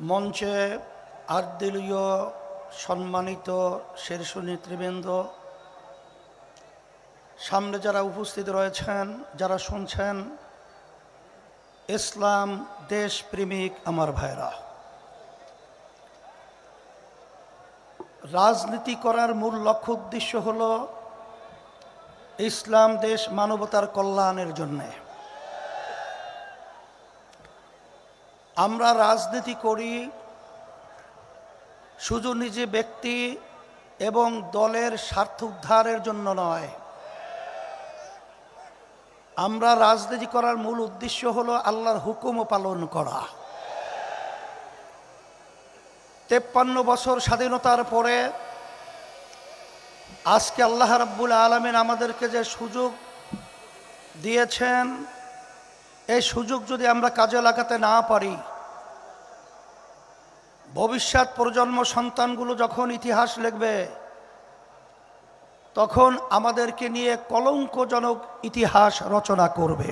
মঞ্চে আর্দিলীয় সম্মানিত শীর্ষ নেতৃবৃন্দ, সামনে যারা উপস্থিত রয়েছেন, যারা শুনছেন, ইসলাম দেশপ্রেমিক আমার ভাইরা। রাজনীতি করার মূল লক্ষ্য উদ্দেশ্য হল ইসলাম দেশ মানবতার কল্যাণের জন্যে। আমরা রাজনীতি করি, শুধু নিজে ব্যক্তি এবং দলের স্বার্থ উদ্ধারের জন্য নয়। আমরা রাজনীতি করার মূল উদ্দেশ্য হলো আল্লাহর হুকুম পালন করা। তেপ্পান্ন বছর স্বাধীনতার পরে আজকে আল্লাহ রাব্বুল আলমিন আমাদেরকে যে সুযোগ দিয়েছেন এই সুযোগ যদি আমরা কাজে লাগাতে না পারি, ভবিষ্যৎ প্রজন্ম সন্তানগুলো যখন ইতিহাস লিখবে, তখন আমাদেরকে নিয়ে কলঙ্কজনক ইতিহাস রচনা করবে।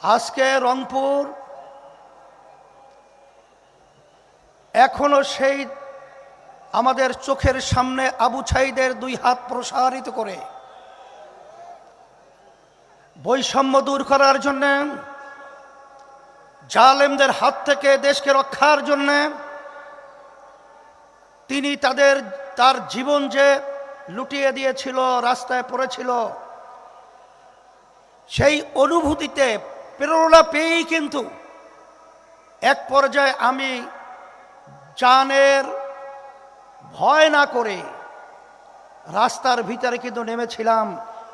আজকে রংপুর এখনও সেই আমাদের চোখের সামনে আবু ছাইদের দুই হাত প্রসারিত করে। বৈষম্য দূর করার জন্য, জালেমদের হাত থেকে দেশকে রক্ষার জন্যে তিনি তাদের, তার জীবন যে লুটিয়ে দিয়েছিল, রাস্তায় পড়েছিল, সেই অনুভূতিতে প্রেরণা পেয়েই কিন্তু এক পর্যায়ে আমি জানের ভয় না করে রাস্তার ভিতরে কিন্তু নেমেছিলাম।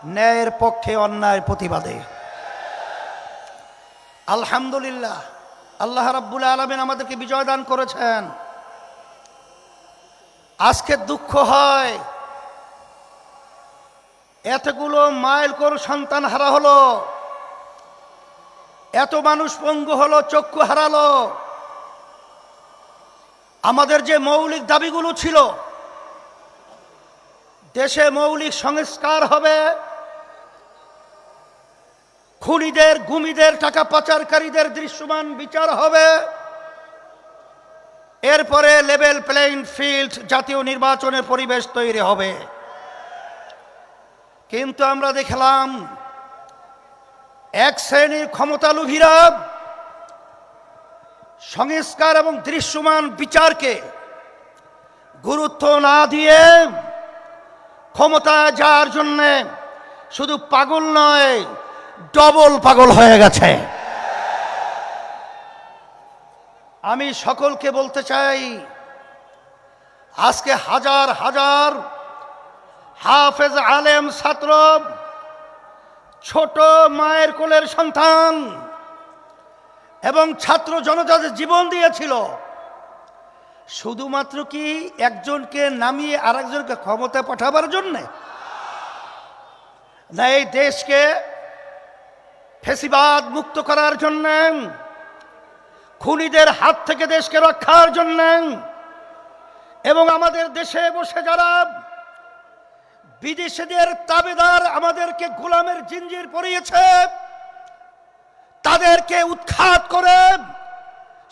ন্যায়ের পক্ষে অন্যায়ের প্রতিবাদে। আলহামদুলিল্লাহ, আল্লাহ রাব্বুল আলমেন আমাদেরকে বিজয় দান করেছেন। আজকে দুঃখ হয়। এতগুলো মাইল কোর সন্তান হারা হলো? এত মানুষ পঙ্গু হলো, চক্ষু হারালো? আমাদের যে মৌলিক দাবিগুলো ছিল দেশে মৌলিক সংস্কার হবে। খুনিদের, গুমিদের, টাকা পাচারকারীদের দৃশ্যমান বিচার হবে। এরপরে লেভেল প্লেইং ফিল্ড জাতীয় নির্বাচনের পরিবেশ তৈরি হবে। কিন্তু আমরা দেখলাম, এক শ্রেণির ক্ষমতালুভীরা সংস্কার এবং দৃশ্যমান বিচারকে গুরুত্ব না দিয়ে ক্ষমতায় যাওয়ার জন্যে শুধু পাগল নয়, ডবল পাগল হয়ে গেছে। আমি সকলকে বলতে চাই, আজকে হাজার হাজার হাফেজ আলেম ছাত্র, ছোট মায়ের কোলের সন্তান এবং ছাত্র জনতা জীবন দিয়েছিল। শুধুমাত্র কি একজনকে নামিয়ে আরেকজনকে ক্ষমতা পাঠাবার জন্যে? না, এই দেশকে ফেসিবাদ মুক্ত করার জন্য, খুনিদের হাত থেকে দেশকে রক্ষার জন্য এবং আমাদের দেশে বসে যারা বিদেশিদের তাবেদার আমাদেরকে গোলামের জিঞ্জির পরিয়েছে, তাদেরকে উৎখাত করে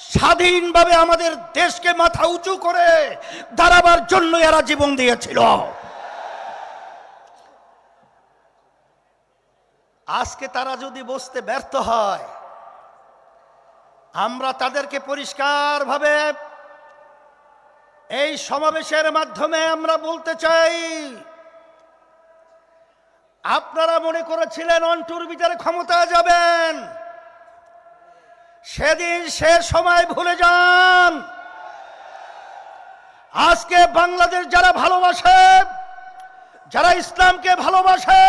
স্বাধীনভাবে আমাদের দেশকে মাথা উঁচু করে দাঁড়াবার জন্য এরা জীবন দিয়েছিল। আজকে তারা যদি বসতে ব্যর্থ হয়, আমরা তাদেরকে পরিষ্কারভাবে এই সমাবেশের মাধ্যমে আমরা বলতে চাই, আপনারা মনে করেছিলেন অন্টুর বিচারে ক্ষমতা যাবেন। সেদিন সে সময় ভুলে যান। আজকে বাংলাদেশ যারা ভালোবাসে, যারা ইসলামকে ভালোবাসে,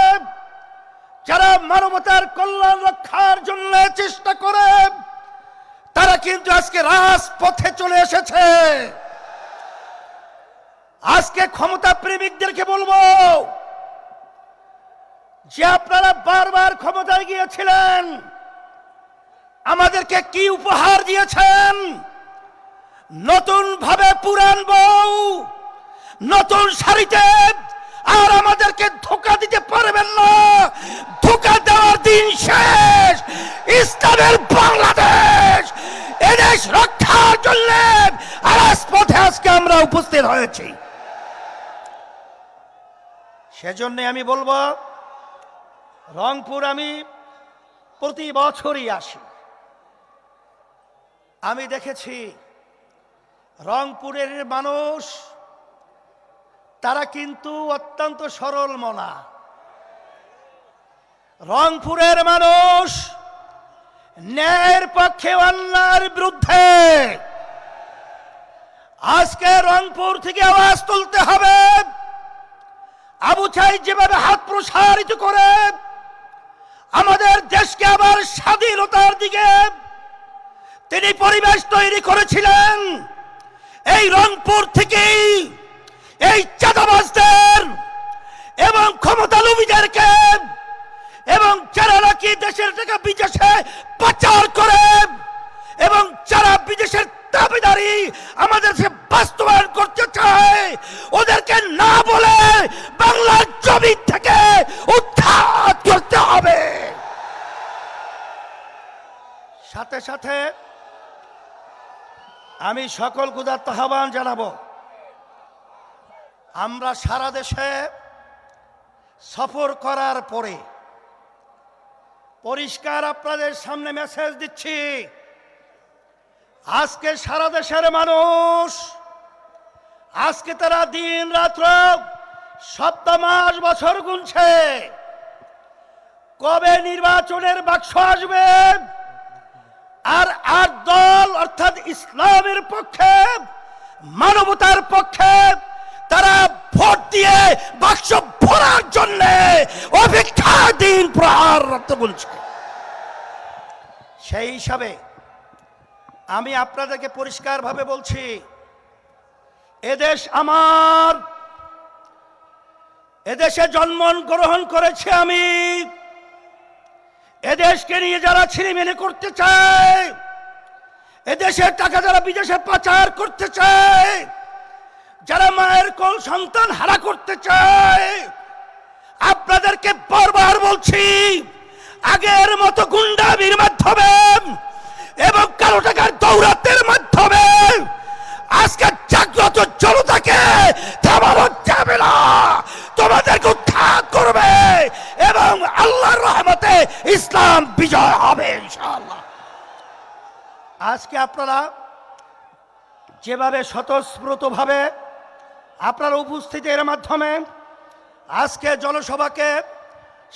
যারা মানবতার কল্যাণ রক্ষার জন্য চেষ্টা করে, তারা কিন্তু আজকে রাজপথে চলে এসেছে। আজকে ক্ষমতা প্রেমিকদেরকে বলব, যে আপনারা বারবার ক্ষমতায় গিয়েছিলেন আমাদেরকে কি উপহার দিয়েছেন? নতুন ভাবে পুরান বউ, নতুন শাড়িতে আর আমাদেরকে ধোকা দিতে পারবেন না। ধোকা দেওয়ার দিন শেষ। ইসলামের বাংলাদেশ, এদেশ রক্ষার জন্য রাজপথে আজকে আমরা উপস্থিত হয়েছি। সেজন্য আমি বলব, রংপুর আমি প্রতি বছরই আসি। আমি দেখেছি রংপুরের মানুষ, তারা কিন্তু অত্যন্ত সরল মনা। রংপুরের মানুষ ন্যায়ের পক্ষে অন্যায়ের বিরুদ্ধে। আজকে রংপুর থেকে আওয়াজ তুলতে হবে। আবু চাই যেভাবে হাত প্রসারিত করে, আমাদের দেশকে আবার স্বাধীনতার দিকে তিনি পরিবেশ তৈরি করেছিলেন। এই রংপুর থেকেই এই চাঁদাবাজদের এবং ক্ষমতা লুবিদেরকে এবং যারা নাকি দেশের টাকা বিদেশে পাচার করে এবং যারা বিদেশের দাবিদারি আমাদের সে বাস্তবায়ন করতে চায় ওদেরকে না বলে বাংলার জমি থেকে উৎখাত করতে হবে সাথে সাথে আমি সকল কুদার আহ্বান জানাব। আমরা সারা দেশে সফর করার পরে পরিষ্কার আপনাদের সামনে মেসেজ দিচ্ছি। আজকে সারা দেশের মানুষ, আজকে তারা দিন রাত্র সপ্তাহ, মাস, বছর গুনছে। কবে নির্বাচনের বাক্স আসবে? আর আর দল, অর্থাৎ ইসলামের পক্ষে, মানবতার পক্ষে, তারা ভোট দিয়ে বাক্স ভরার জন্য অপেক্ষা দিন প্রহার বলছে সেই হিসাবে আমি আপনাদেরকে পরিষ্কারভাবে বলছি, এদেশ আমার, এদেশে জন্ম গ্রহণ করেছে আমি। এদেশকে নিয়ে যারা ছিনিমিনি করতে চায়, এদেশের টাকা যারা বিদেশে পাচার করতে চায়, যারা মায়ের কোল সন্তান হারা করতে চায়, আপনাদেরকে বারবার বলছি, আগের মতো গুন্ডামির মাধ্যমে এবং কালো টাকার দৌরাতের মাধ্যমে আজকে জাগ্রত জনতাকে থামানো যাবে না তোমাদেরকে উত্থান করবে। এবং আল্লাহর রহমতে ইসলাম বিজয় হবে, ইনশাআল্লাহ। আজকে আপনারা যেভাবে স্বতঃস্ফূর্তভাবে আপনারা উপস্থিতির মাধ্যমে আজকে জনসভাকে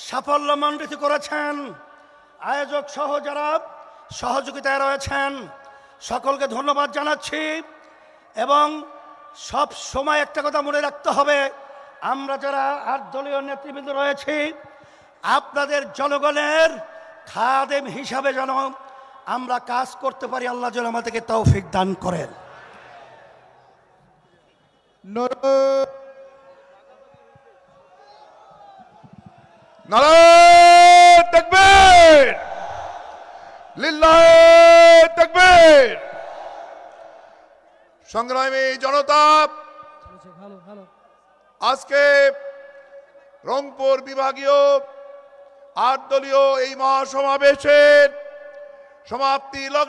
সাফল্যমণ্ডিত করেছেন, আয়োজক সহ যারা সহযোগিতায় রয়েছেন, সকলকে ধন্যবাদ জানাচ্ছি এবং সব সময় একটা কথা মনে রাখতে হবে, আমরা যারা আট দলীয় নেতৃবৃন্দ রয়েছি আপনাদের জনগণের খাদেম হিসাবে যেন আমরা কাজ করতে পারি আল্লাহ যেন আমাদেরকে তৌফিক দান করেন। নারায়ণ তাকবীর! লিল্লাহ তাকবীর! সংগ্রামী জনতা আজকে রংপুর বিভাগীয় আট দলীয় এই মহাসমাবেশের সমাপ্তি।